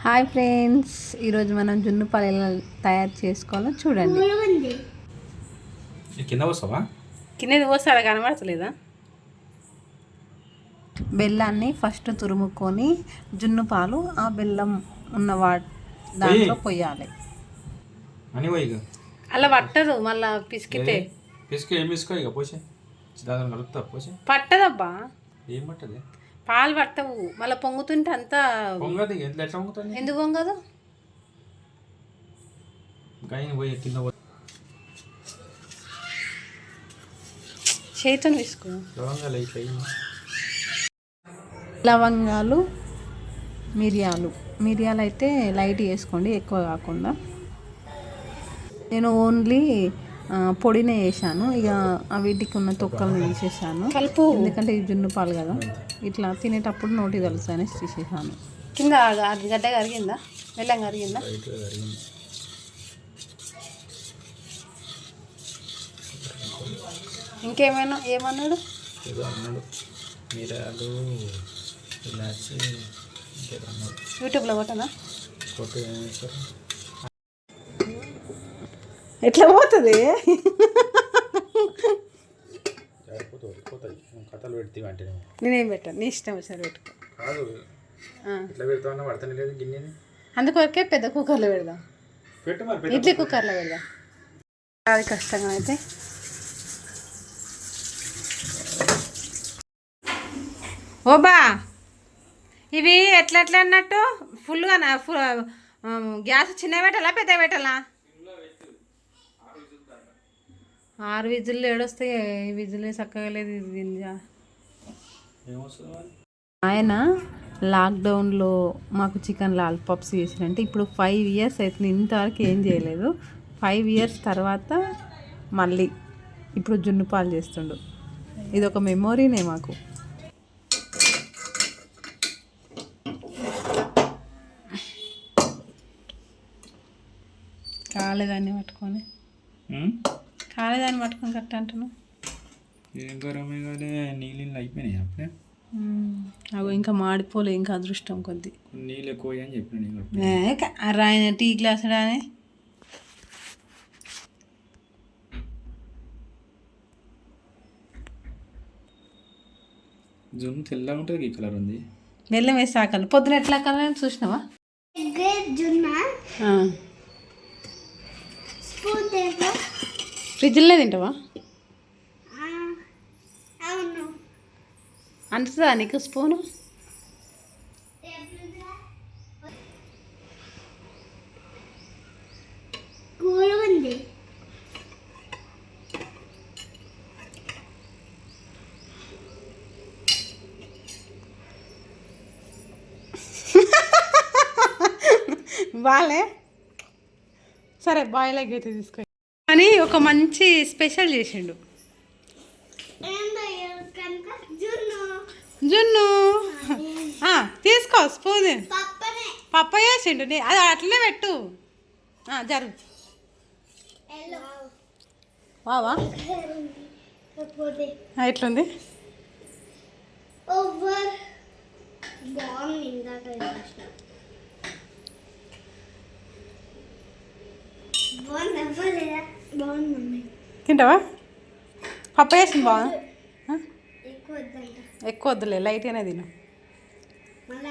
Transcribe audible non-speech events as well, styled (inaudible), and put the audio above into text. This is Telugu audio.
హాయ్ ఫ్రెండ్స్ ఈరోజు మనం జున్ను పాలు ఎలా తయారు చేసుకోవాలో చూడండి. కింద వస్తావా కిందది పోస్తాడా కనబడతలేదా? బెల్లాన్ని ఫస్ట్ తురుముకొని జున్ను పాలు ఆ బెల్లం ఉన్న వా దాంట్లో పోయాలి. అని పోయి అలా పట్టదు మళ్ళా పిసికితే. పిసుకు ఏం పిసుకో ఇక పోసే. దాదాపు కలుపుతా పోసే. పట్టదబ్బా. ఏం పట్టది? పాలు పట్టవు. మళ్ళీ పొంగుతుంటే అంతా ఎందుకు పొంగదు? చేతిని తీసుకో లవంగాలు మిరియాలు. మిరియాలు అయితే లైట్ వేసుకోండి ఎక్కువ కాకుండా. నేను ఓన్లీ పొడినే వేసాను ఇక ఆ వీటికి ఉన్న తొక్కలను తీసేసాను. కలుపు. ఎందుకంటే ఇది జున్ను పాలు కదా. ఇట్లా తినేటప్పుడు నోటి తెలుసు అనేసి తీసేసాను. కింద అది గడ్డ కరిగిందా? బెల్లం కరిగిందా? ఇంకేమైనా ఏమన్నాడు? ఏదో అన్నాడు. మిరాలు ఇలాచి ఇంకేదో అన్నాడు. యూట్యూబ్లో కొట్టనా? ఎట్లా పోతుంది? కథలు పెడితే అంటే నేనేం పెట్టాను నీ ఇష్టం సరే పెట్టుకో. కాదు. ఎట్లా పెడతామన్నా పడతానే లేదు గిన్నెని? అందుకొరకే పెద్ద కుక్కర్లో పెడదాం. పెట్టు మరి ఇడ్లీ కుక్కర్లో. పెడదాం. అది కష్టంగా అయితే. ఓబా ఇవి ఎట్లా ఎట్లా అన్నట్టు? ఫుల్గా గ్యాస్ చిన్న పెట్టాలా పెద్ద పెట్టాలా? ఆరు విజులు ఏడొస్తాయి ఈ విజులే చక్కగా లేదు ఇది ఆయన లాక్డౌన్లో మాకు చికెన్ లాలిపాప్స్ చేసినంటే ఇప్పుడు ఫైవ్ ఇయర్స్ అవుతుంది ఇంతవరకు ఏం చేయలేదు. ఫైవ్ ఇయర్స్ తర్వాత మళ్ళీ ఇప్పుడు జున్ను పాలు చేస్తుండు. ఇది ఒక మెమొరీనే మాకు. కాలేదాన్ని పట్టుకొని? కాలేదాన్ని పట్టుకొని కట్ట అంటున్నావు. ఏం గరమే నీళ్ళు అయిపోయినాయి అప్పుడే. అవి ఇంకా మాడిపోలే ఇంకా అదృష్టం కొద్ది. నీళ్ళు ఎక్కువ అని చెప్పిన రాయన టీ గ్లాస్ రానే. జున్ను తెల్లగా ఉంటుంది ఈ కలర్ ఉంది. బెల్లం వేసి ఆకలి పొద్దున ఎట్లా కలర్ చూసినావా? ఆ. ఫ్రిడ్జ్లో తింటావా? అంటుతుందా నీకు స్పూను? బాలే (laughs) సరే బాయిల్ ఎగ్ అయితే తీసుకో. కానీ ఒక మంచి స్పెషల్ చేసిండు. జున్ను. తీసుకో స్పూన్. పప్ప చేసిండు నీ- అది అట్లనే పెట్టు. జరుగు వావా? ఎట్లుంది? ఓవర్. బాగుంది ఇందాక చేసిన. బాగుంది అవ్వలేదా బాగుంది మమ్మీ తింటావా? పప్ప చేసింది బాగా ఎక్కువ వద్దులే లైట్గానే తిను. మళ్ళీ